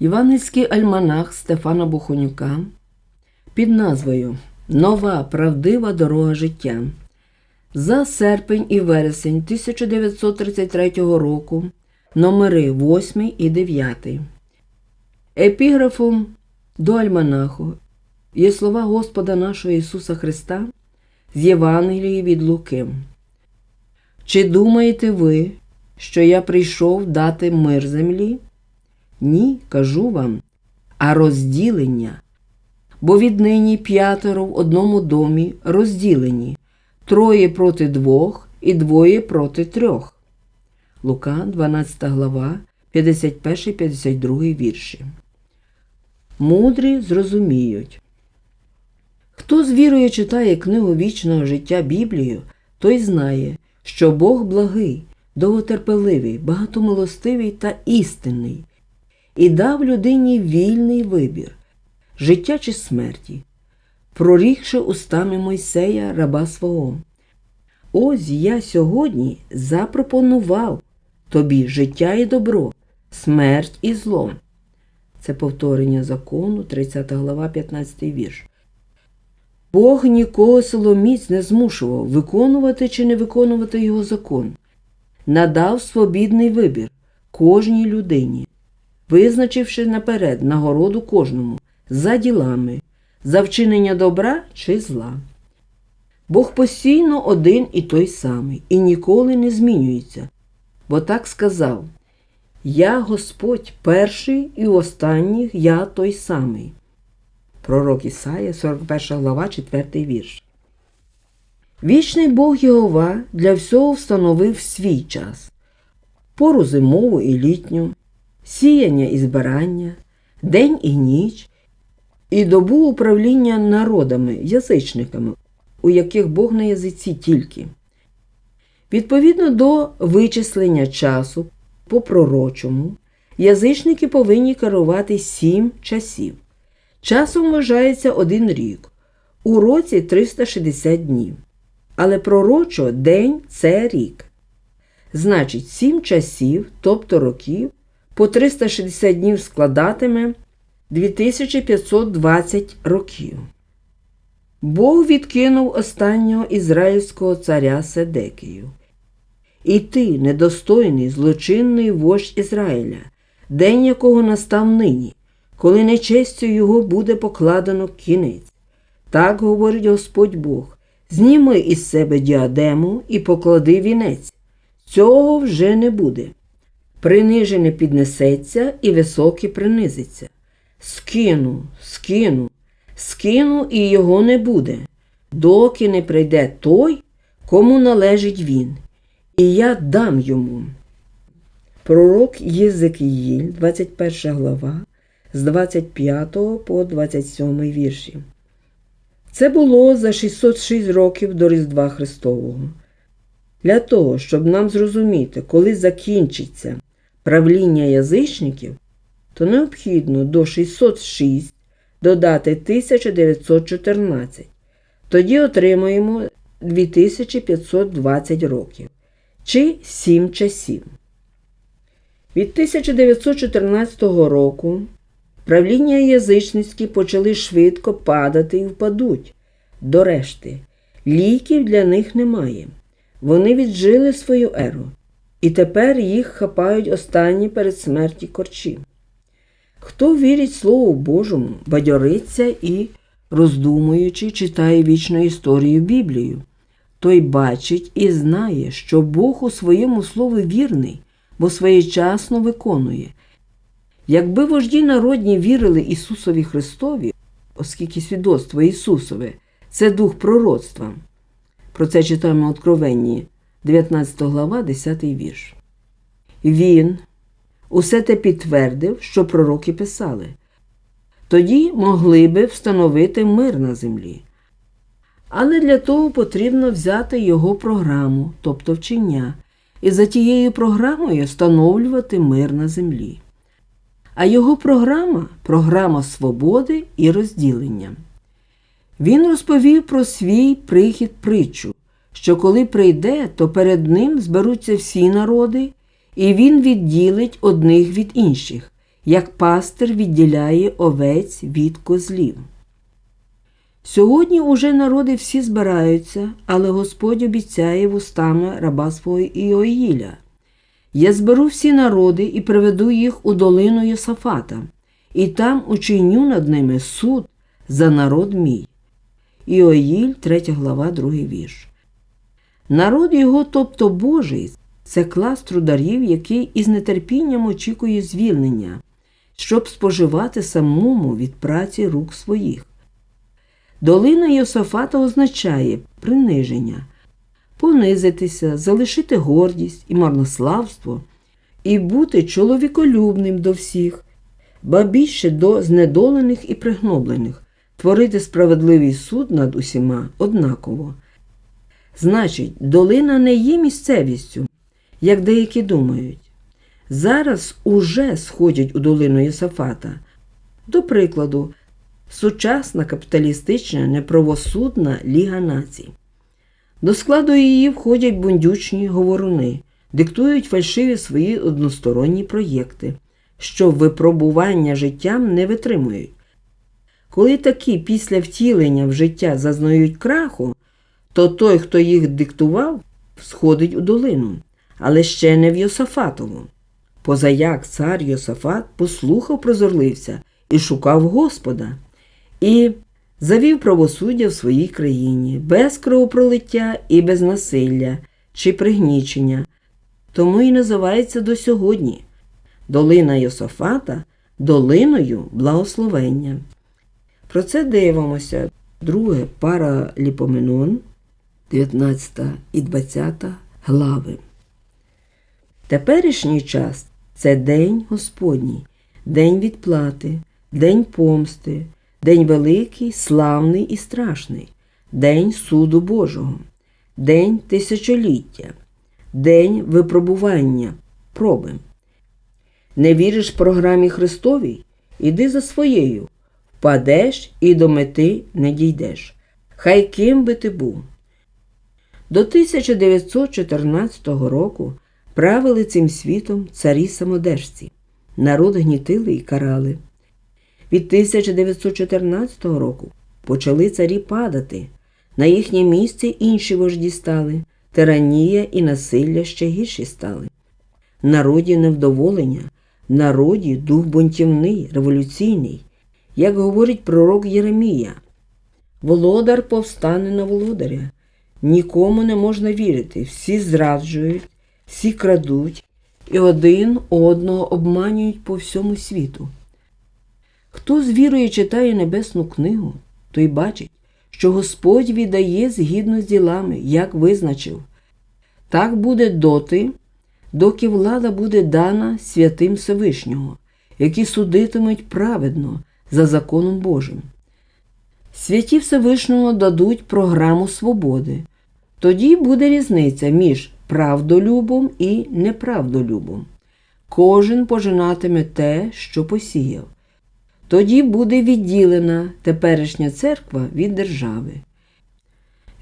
Івангельський альманах Стефана Бухонюка під назвою Нова правдива дорога життя. За серпень і вересень 1933 року номери 8 і 9. Епіграфом до альманаху є слова Господа нашого Ісуса Христа з Євангелії від Луки. Чи думаєте ви, що я прийшов дати мир землі? Ні, кажу вам, а розділення. Бо віднині п'ятеро в одному домі розділені, троє проти двох і двоє проти трьох. Лука, 12 глава, 51-52 вірші. Мудрі зрозуміють. Хто з вірою читає книгу вічного життя Біблію, той знає, що Бог благий, довготерпеливий, багатомилостивий та істинний, і дав людині вільний вибір життя чи смерті, прорікши устами Мойсея, раба свого. Ось я сьогодні запропонував тобі життя і добро, смерть і зло. Це повторення закону, 30 глава, 15 вірш. Бог нікого силоміць не змушував виконувати чи не виконувати його закон, надав свобідний вибір кожній людині, визначивши наперед нагороду кожному за ділами, за вчинення добра чи зла. Бог постійно один і той самий, і ніколи не змінюється, бо так сказав Я Господь перший і останніх я той самий. Пророк Ісая, 41 глава, 4 вірш. Вічний Бог Єгова для всього встановив свій час, пору зимову і літню, сіяння і збирання, день і ніч, і добу управління народами, язичниками, у яких Бог на язиці тільки. Відповідно до вичислення часу по пророчому, язичники повинні керувати сім часів. Часом вважається один рік, у році 360 днів. Але пророчо день це рік. Значить, сім часів, тобто років, по 360 днів складатиме 2520 років. Бог відкинув останнього ізраїльського царя Седекію. І ти, недостойний, злочинний вождь Ізраїля, день якого настав нині, коли нечестю його буде покладено кінець. Так говорить Господь Бог: зніми із себе діадему і поклади вінець. Цього вже не буде. Принижене піднесеться і високе принизиться. Скину, скину, скину, і його не буде, доки не прийде той, кому належить він, і я дам йому. Пророк Єзекіїль, 21 глава, з 25 по 27 вірші. Це було за 606 років до Різдва Христового. Для того, щоб нам зрозуміти, коли закінчиться правління язичників, то необхідно до 606 додати 1914. Тоді отримаємо 2520 років чи 7 часів. Від 1914 року правління язичницькі почали швидко падати і впадуть. До решти, ліків для них немає. Вони віджили свою еру, і тепер їх хапають останні перед смерті корчі. Хто вірить Слову Божому, бадьориться і, роздумуючи, читає вічну історію Біблію, той бачить і знає, що Бог у своєму слові вірний, бо своєчасно виконує. Якби вожді народні вірили Ісусові Христові, оскільки свідоцтво Ісусове це дух пророцтва. Про це читаємо в Откровенні, 19 глава, 10 вірш. Він усе те підтвердив, що пророки писали. Тоді могли би встановити мир на землі. Але для того потрібно взяти його програму, тобто вчення, і за тією програмою встановлювати мир на землі. А його програма програма свободи і розділення. Він розповів про свій прихід притчу, що коли прийде, то перед ним зберуться всі народи, і він відділить одних від інших, як пастир відділяє овець від козлів. Сьогодні уже народи всі збираються, але Господь обіцяє вустами раба свого Іоїля. Я зберу всі народи і приведу їх у долину Йосафата, і там учиню над ними суд за народ мій. Іоїль, 3 глава, 2 вірш. Народ його, тобто Божий, це клас трударів, який із нетерпінням очікує звільнення, щоб споживати самому від праці рук своїх. Долина Йосафата означає приниження, понизитися, залишити гордість і марнославство і бути чоловіколюбним до всіх, ба більше до знедолених і пригноблених, творити справедливий суд над усіма однаково. Значить, долина не є місцевістю, як деякі думають. Зараз уже сходять у долину Єсафата. До прикладу, сучасна капіталістична неправосудна Ліга націй. До складу її входять бундючні говоруни, диктують фальшиві свої односторонні проєкти, що випробування життям не витримують. Коли такі після втілення в життя зазнають краху, то той, хто їх диктував, сходить у долину, але ще не в Йосафатову. Позаяк цар Йосафат послухав, прозорлився і шукав Господа, і завів правосуддя в своїй країні без кровопролиття і без насилля чи пригнічення, тому і називається до сьогодні долина Йосафата долиною благословення. Про це дивимося. Друге Параліпоменон, 19 і 20 глави. Теперішній час це День Господній, День відплати, День помсти, День великий, славний і страшний, День суду Божого, День тисячоліття, День випробування, проби. Не віриш програмі Христовій? Іди за своєю, впадеш і до мети не дійдеш. Хай ким би ти був. До 1914 року правили цим світом царі самодержці. Народ гнітили і карали. Від 1914 року почали царі падати. На їхнє місце інші вожді стали, тиранія і насилля ще гірші стали. Народі невдоволення, народі дух бунтівний, революційний, як говорить пророк Єремія. Володар повстане на володаря. Нікому не можна вірити, всі зраджують, всі крадуть і один одного обманюють по всьому світу. Хто з вірою читає небесну книгу, той бачить, що Господь віддає згідно з ділами, як визначив. Так буде доти, доки влада буде дана святим Всевишнього, які судитимуть праведно за законом Божим. Святі Всевишнього дадуть програму свободи. Тоді буде різниця між правдолюбом і неправдолюбом. Кожен пожинатиме те, що посіяв. Тоді буде відділена теперішня церква від держави.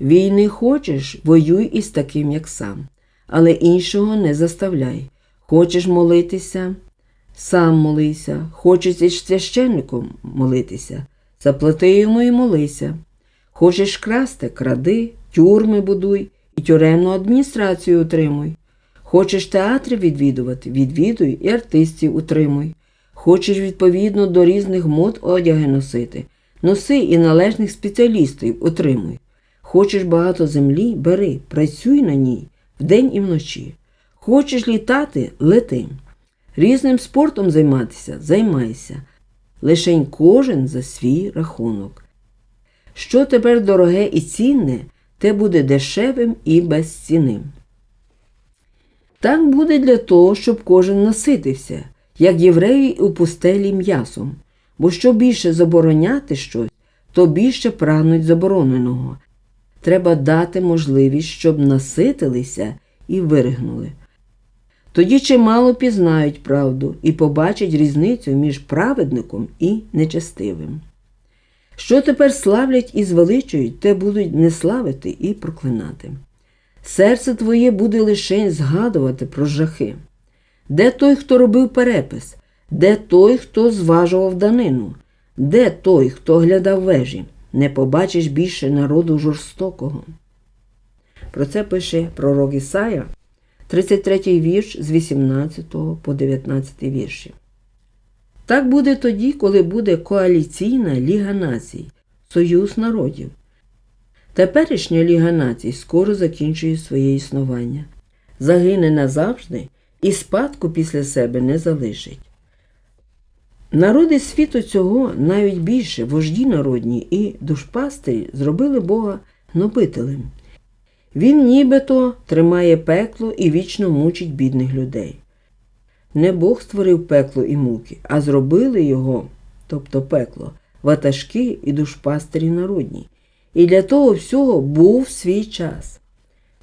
Війни хочеш, воюй із таким, як сам, але іншого не заставляй. Хочеш молитися, сам молися, хочеш із священником молитися, заплати йому і молися. Хочеш красти, кради, тюрми будуй і тюремну адміністрацію утримуй. Хочеш театри відвідувати, відвідуй і артистів утримуй. Хочеш відповідно до різних мод одяги носити, носи і належних спеціалістів утримуй. Хочеш багато землі, бери, працюй на ній вдень і вночі. Хочеш літати лети. Різним спортом займатися займайся. Лишень кожен за свій рахунок. Що тепер дороге і цінне, те буде дешевим і безцінним. Так буде для того, щоб кожен наситився, як євреї у пустелі м'ясом, бо що більше забороняти щось, то більше прагнуть забороненого. Треба дати можливість, щоб наситилися і виригнули. Тоді чимало пізнають правду і побачать різницю між праведником і нечестивим. Що тепер славлять і звеличують, те будуть не славити і проклинати. Серце твоє буде лише згадувати про жахи. Де той, хто робив перепис, Де той, хто зважував данину? Де той, хто глядав вежі? Не побачиш більше народу жорстокого. Про це пише пророк Ісая, 33 вірш з 18 по 19 вірші. Так буде тоді, коли буде коаліційна Ліга націй, Союз народів. Теперішня Ліга націй скоро закінчує своє існування, загине назавжди і спадку після себе не залишить. Народи світу цього навіть більше вожді народні і душпастері зробили Бога гнобителем. Він нібито тримає пекло і вічно мучить бідних людей. Не Бог створив пекло і муки, а зробили його, тобто пекло, ватажки і душпастері народні. І для того всього був свій час.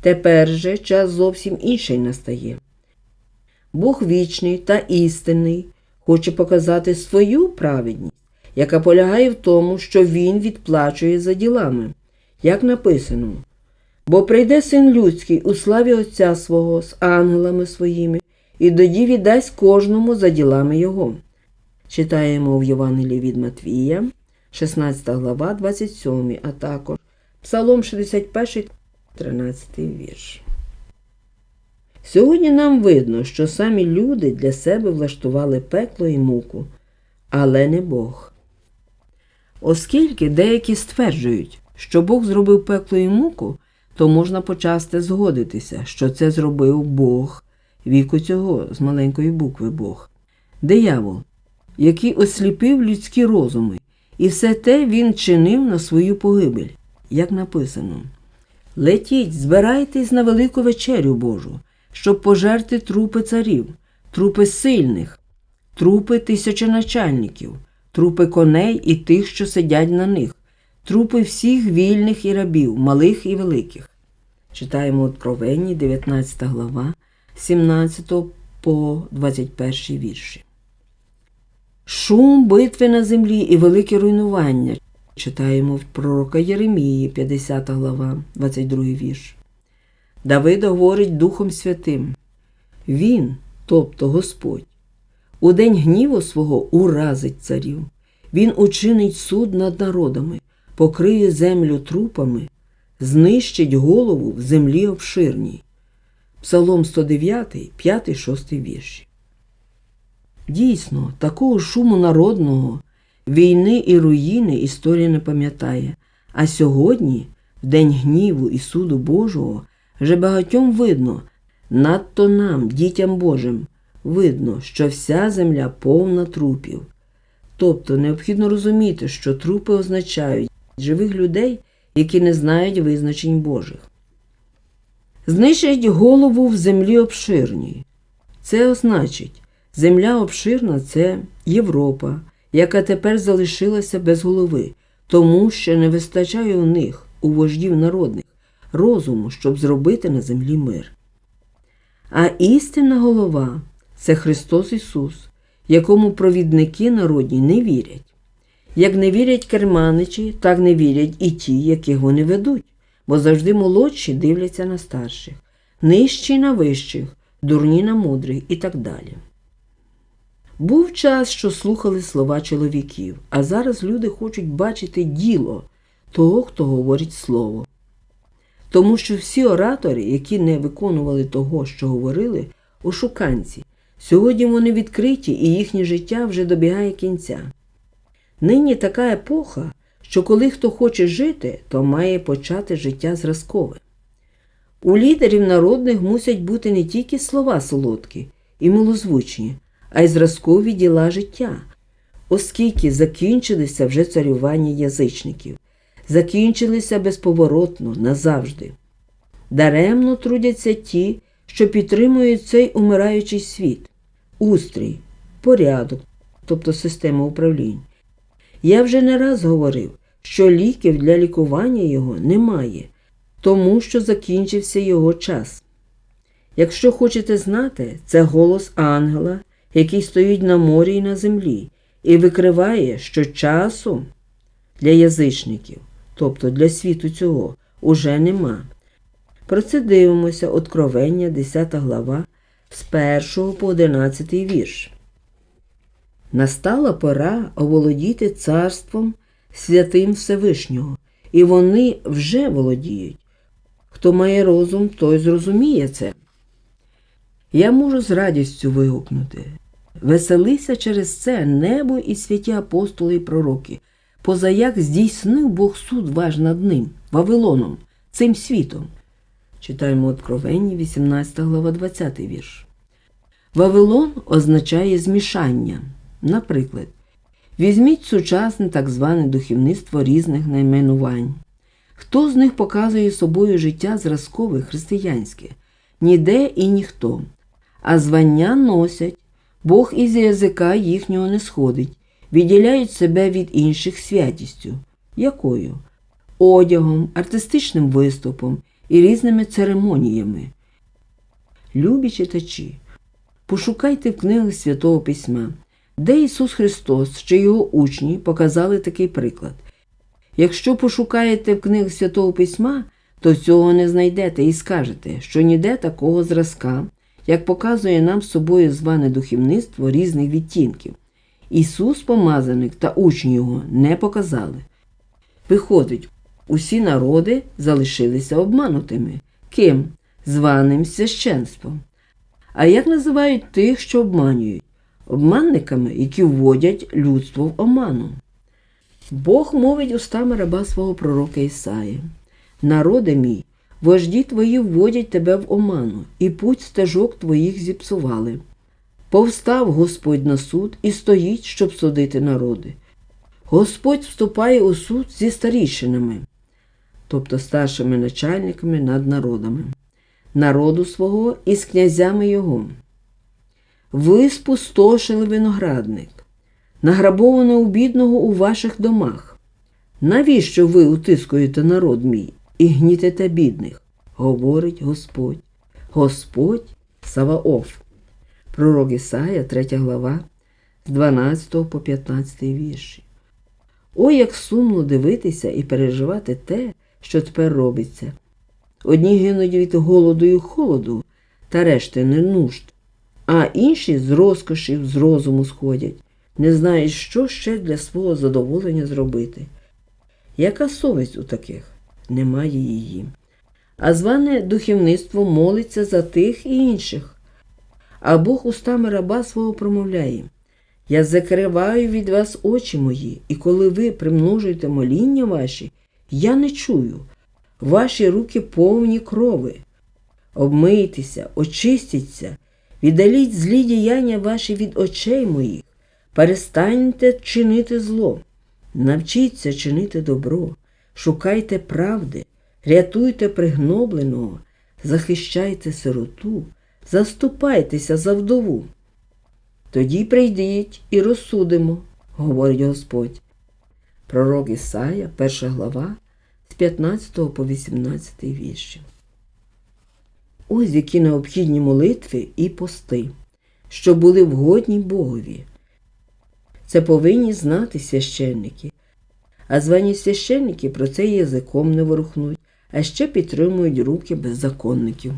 Тепер же час зовсім інший настає. Бог вічний та істинний хоче показати свою праведність, яка полягає в тому, що Він відплачує за ділами, як написано. Бо прийде син людський у славі Отця свого з ангелами своїми, і тоді віддасть кожному за ділами Його. Читаємо в Євангелії від Матвія, 16 глава, 27, а також Псалом 61, 13 вірш. Сьогодні нам видно, що самі люди для себе влаштували пекло і муку, але не Бог. Оскільки деякі стверджують, що Бог зробив пекло і муку, то можна почасти згодитися, що це зробив Бог, віку цього з маленької букви Бог, диявол, який осліпив людські розуми, і все те він чинив на свою погибель, як написано. Летіть, збирайтесь на велику вечерю Божу, щоб пожерти трупи царів, трупи сильних, трупи тисячоначальників, трупи коней і тих, що сидять на них, трупи всіх вільних і рабів, малих і великих. Читаємо Откровенні, 19 глава, 17 по 21 вірші. Шум битви на землі і велике руйнування. Читаємо в пророка Єремії, 50 глава, 22 вірш. Давид говорить Духом Святим. Він, тобто Господь, у день гніву свого уразить царів. Він учинить суд над народами, покриє землю трупами, знищить голову в землі обширній. Псалом 109, 5, 6 вірші. Дійсно, такого шуму народного, війни і руїни історія не пам'ятає, а сьогодні, в день гніву і суду Божого, вже багатьом видно, надто нам, дітям Божим, видно, що вся земля повна трупів. Тобто необхідно розуміти, що трупи означають живих людей, які не знають визначень Божих. Знищать голову в землі обширній. Це означить, земля обширна це Європа, яка тепер залишилася без голови, тому що не вистачає у них, у вождів народних, розуму, щоб зробити на землі мир. А істинна голова це Христос Ісус, якому провідники народні не вірять. Як не вірять керманичі, так не вірять і ті, яких вони ведуть, бо завжди молодші дивляться на старших, нижчі на вищих, дурні на мудрих і так далі. Був час, що слухали слова чоловіків, а зараз люди хочуть бачити діло того, хто говорить слово. Тому що всі оратори, які не виконували того, що говорили, ошуканці, сьогодні вони відкриті і їхнє життя вже добігає кінця. Нині така епоха, що коли хто хоче жити, то має почати життя зразкове. У лідерів народних мусять бути не тільки слова солодкі і милозвучні, а й зразкові діла життя, оскільки закінчилися вже царювання язичників, закінчилися безповоротно назавжди. Даремно трудяться ті, що підтримують цей умираючий світ, устрій, порядок, тобто система управління. Я вже не раз говорив, що ліків для лікування його немає, тому що закінчився його час. Якщо хочете знати, це голос ангела, який стоїть на морі і на землі, і викриває, що часу для язичників, тобто для світу цього, уже нема. Про це дивимося Откровення, 10 глава, з 1 по 11 вірш. Настала пора оволодіти царством святим Всевишнього, і вони вже володіють. Хто має розум, той зрозуміє це. Я можу з радістю вигукнути. Веселися через це небо і святі апостоли і пророки, позаяк здійснив Бог суд ваш над ним, Вавилоном, цим світом. Читаємо Откровенні, 18 глава, 20 вірш. Вавилон означає змішання. Наприклад, візьміть сучасне так зване духовництво різних найменувань. Хто з них показує собою життя зразкове християнське? Ніде і ніхто. А звання носять, Бог із язика їхнього не сходить, відділяють себе від інших святістю. Якою? Одягом, артистичним виступом і різними церемоніями. Любі читачі, пошукайте в книгах Святого Письма, де Ісус Христос чи Його учні показали такий приклад. Якщо пошукаєте в книгах Святого Письма, то цього не знайдете і скажете, що ніде такого зразка, як показує нам з собою зване духовництво різних відтінків. Ісус, помазаник та учні Його не показали. Виходить, усі народи залишилися обманутими. Ким? Званим священством. А як називають тих, що обманюють? Обманниками, які вводять людство в оману. Бог мовить устами раба свого пророка Ісаї. Народи мій, вожді твої вводять тебе в оману, і путь стежок твоїх зіпсували. Повстав Господь на суд і стоїть, щоб судити народи. Господь вступає у суд зі старішинами, тобто старшими начальниками над народами, народу свого і з князями його. Ви спустошили виноградник, награбоване у бідного у ваших домах. Навіщо ви утискуєте народ мій і гнітите бідних? говорить Господь, Господь Саваоф. Пророк Ісая, 3 глава, з 12 по 15 вірші. Ой, як сумно дивитися і переживати те, що тепер робиться. Одні гинуть від голоду і холоду, та решти не нужд, а інші з розкошів, з розуму сходять, не знають, що ще для свого задоволення зробити. Яка совість у таких? Немає її. А зване духовництво молиться за тих і інших. А Бог устами раба свого промовляє Я закриваю від вас очі мої, і коли ви примножуєте моління ваші, я не чую. Ваші руки повні крови. Обмийтеся, очистіться, віддаліть злі діяння ваші від очей моїх, перестаньте чинити зло, навчіться чинити добро, шукайте правди, рятуйте пригнобленого, захищайте сироту, заступайтеся за вдову. Тоді прийдіть і розсудимо, говорить Господь. Пророк Ісая, перша глава, з 15 по 18 вірші. Ось які необхідні молитви і пости, що були вгодні Богові. Це повинні знати священники, а звані священники про це язиком не ворухнуть, а ще підтримують руки беззаконників.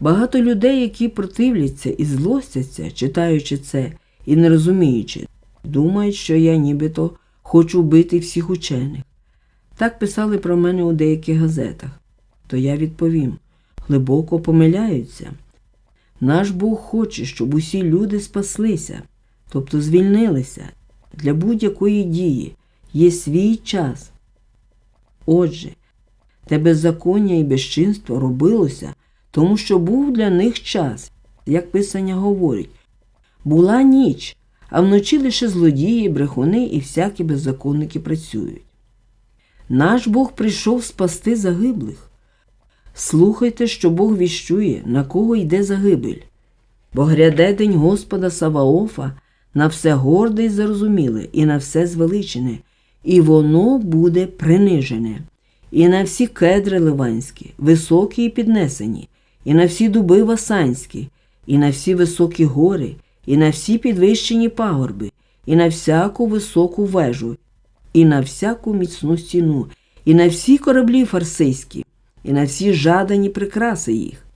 Багато людей, які противляться і злостяться, читаючи це і не розуміючи, думають, що я нібито хочу вбити всіх учених. Так писали про мене у деяких газетах. То я відповім глибоко помиляються. Наш Бог хоче, щоб усі люди спаслися, тобто звільнилися. Для будь-якої дії є свій час. Отже, те беззаконня і безчинство робилося, тому що був для них час, як Писання говорить, була ніч, а вночі лише злодії, брехуни і всякі беззаконники працюють. Наш Бог прийшов спасти загиблих. Слухайте, що Бог віщує, на кого йде загибель. Бо гряде день Господа Саваофа на все горде й зарозуміле, і на все звеличене, і воно буде принижене, і на всі кедри ливанські, високі і піднесені, і на всі дуби васанські, і на всі високі гори, і на всі підвищені пагорби, і на всяку високу вежу, і на всяку міцну стіну, і на всі кораблі фарсийські, і на всі жадані прикраси їх.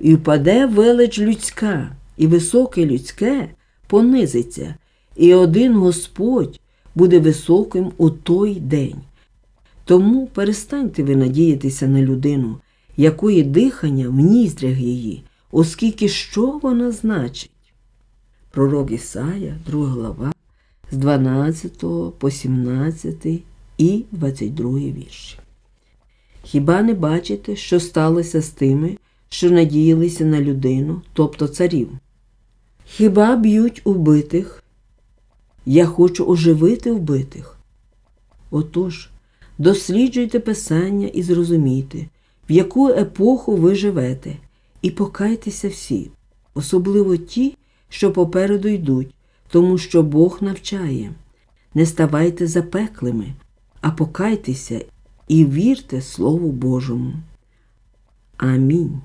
І впаде велич людська, і високе людське понизиться, і один Господь буде високим у той день. Тому перестаньте ви надіятися на людину, якої дихання в ніздрях її, оскільки що вона значить? Пророк Ісая, 2 глава, з 12 по 17 і 22 вірші. Хіба не бачите, що сталося з тими, що надіялися на людину, тобто царів? Хіба б'ють убитих? Я хочу оживити вбитих. Отож, досліджуйте Писання і зрозумійте, в яку епоху ви живете, і покайтеся всі, особливо ті, що попереду йдуть, тому що Бог навчає. Не ставайте запеклими, а покайтеся і вірте Слову Божому. Амінь.